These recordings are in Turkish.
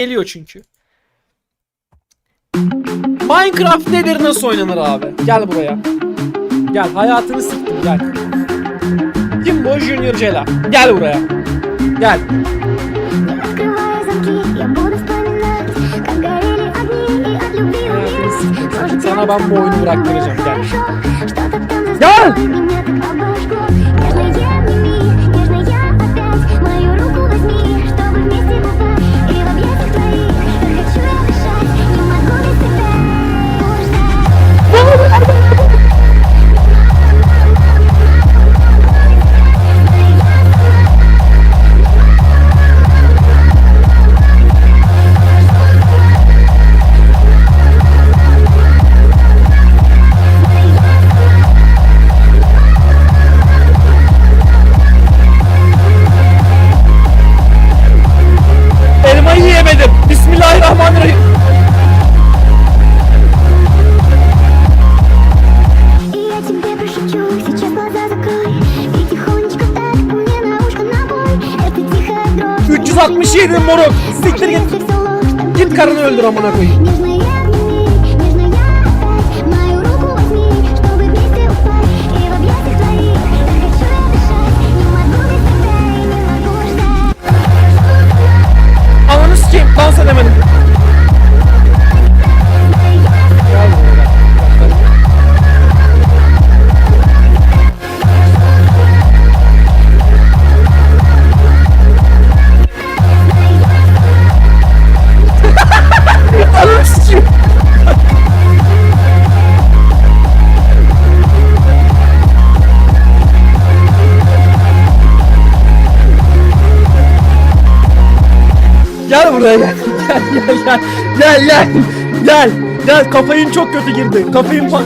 Geliyor çünkü. Minecraft nedir nasıl oynanır abi? Gel buraya. Gel hayatını siktim gel. Kimbo Junior Cela. Gel buraya. Gel. Sana ben bu oyunu bıraktıracağım gel. Gel! 167 moruk. Siktir git. Git karını öldür amına koyayım. Buraya gel. Gel gel gel. Gel gel. Gel. Gel kafayın çok kötü girdi. Kafayın fa-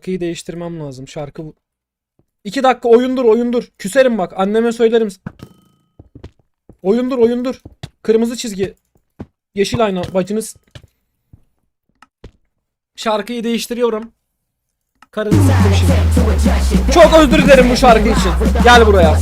Şarkıyı değiştirmem lazım. Şarkı... İki dakika oyundur oyundur. Küserim bak. Anneme söylerim. Oyundur oyundur. Kırmızı çizgi. Yeşil ayna. Bacınız. Şarkıyı değiştiriyorum. Karını şimdi. Çok özür dilerim bu şarkı için. Gel buraya.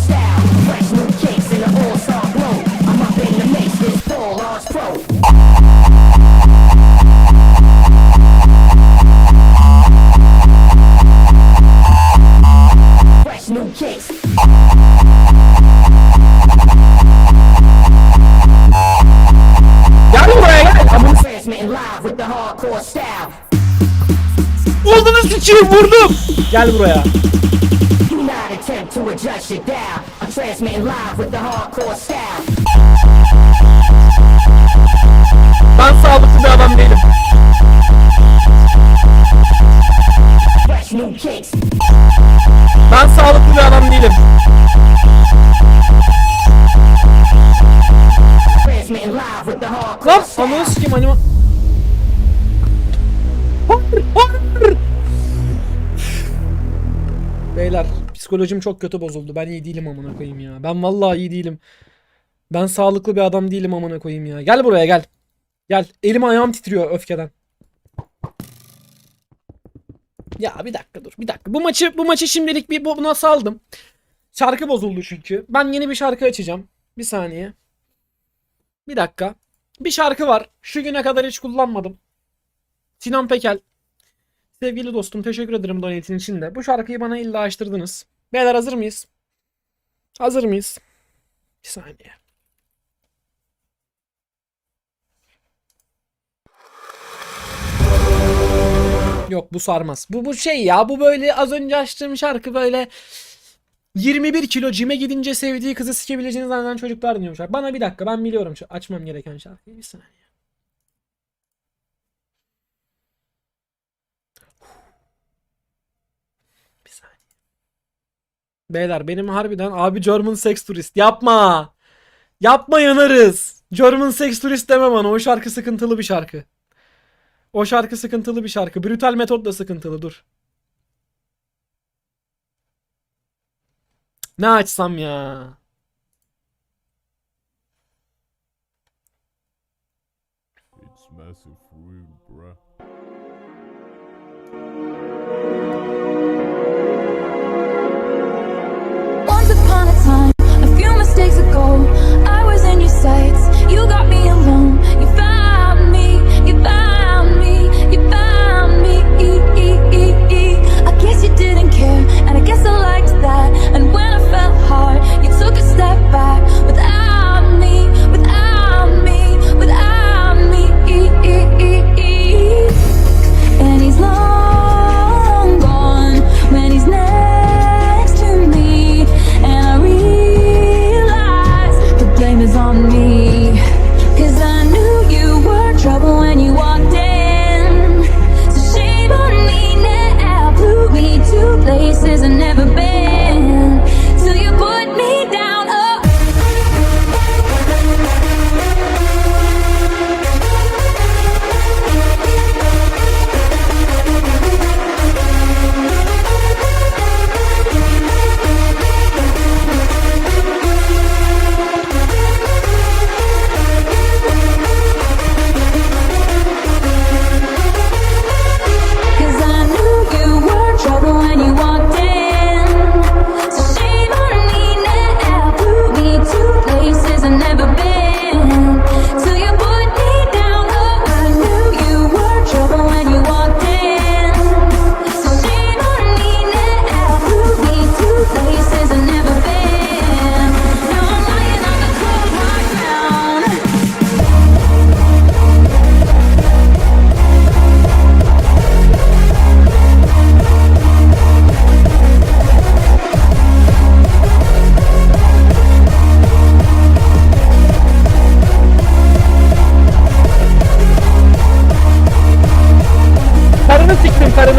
With the hardcore style. Ben sağlıklı bir adam değilim. Ben sağlıklı bir adam değilim. Lan ananı sikeyim anima. Psikolojim çok kötü bozuldu. Ben iyi değilim amına koyayım ya. Ben vallahi iyi değilim. Ben sağlıklı bir adam değilim amına koyayım ya. Gel buraya gel. Gel. Elim ayağım titriyor öfkeden. Ya bir dakika dur. Bir dakika. Bu maçı bu maçı şimdilik bir bu- buna saldım. Şarkı bozuldu çünkü. Ben yeni bir şarkı açacağım. Bir saniye. Bir dakika. Bir şarkı var. Şu güne kadar hiç kullanmadım. Sinan Pekel. Sevgili dostum teşekkür ederim donate'in için de. Bu şarkıyı bana illa açtırdınız. Beyler hazır mıyız? Hazır mıyız? Bir saniye. Yok bu sarmaz. Bu bu şey ya bu böyle az önce açtığım şarkı böyle 21 kilo cime gidince sevdiği kızı sikebileceğini zanneden çocuklar dinliyormuş. Bana bir dakika ben biliyorum şu açmam gereken şarkıyı. Bir saniye. Beyler benim harbiden abi German Sex Turist yapma. Yapma yanarız. German Sex Turist deme bana. O şarkı sıkıntılı bir şarkı. O şarkı sıkıntılı bir şarkı. Brutal Metod da sıkıntılı dur. Ne açsam ya? It's massive real, bruh. Oh.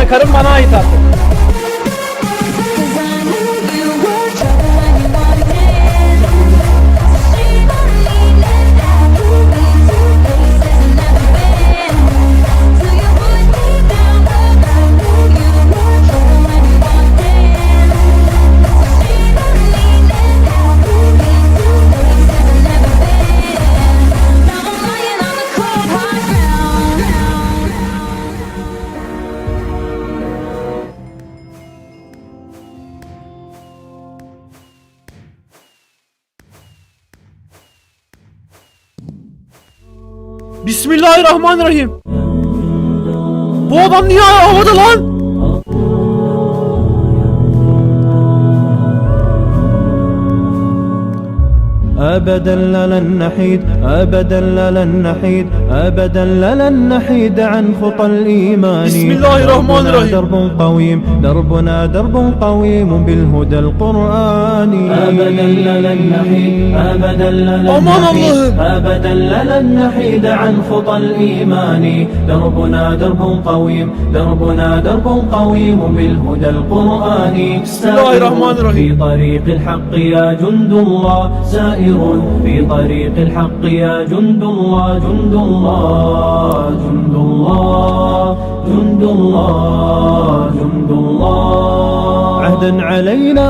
Karın bana ait artık. Bismillahirrahmanirrahim. Bu adam niye havada lan? أبدا لن نحيد أبدا لن نحيد أبدا لن نحيد عن خطى الإيمان بسم الله الرحمن دربنا الرحيم. درب قويم دربنا درب قويم بالهدى القرآني أبدا لن نحيد أبدا لن نحيد. أبدا لن نحيد عن خطى الإيمان دربنا درب قويم دربنا درب قويم بالهدى القرآني بسم الله الرحمن الرحيم. في طريق الحق يا جند الله سائر في طريق الحق يا جند الله جند الله جند الله جند الله جند الله. عهدا علينا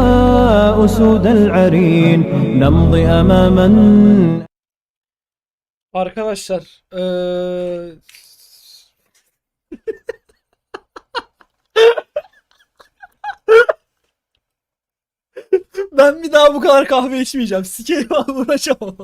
أسود العرين نمضي أماما. Arkadaşlar eee Ben bir daha bu kadar kahve içmeyeceğim. Sikerim abi uğraşamam.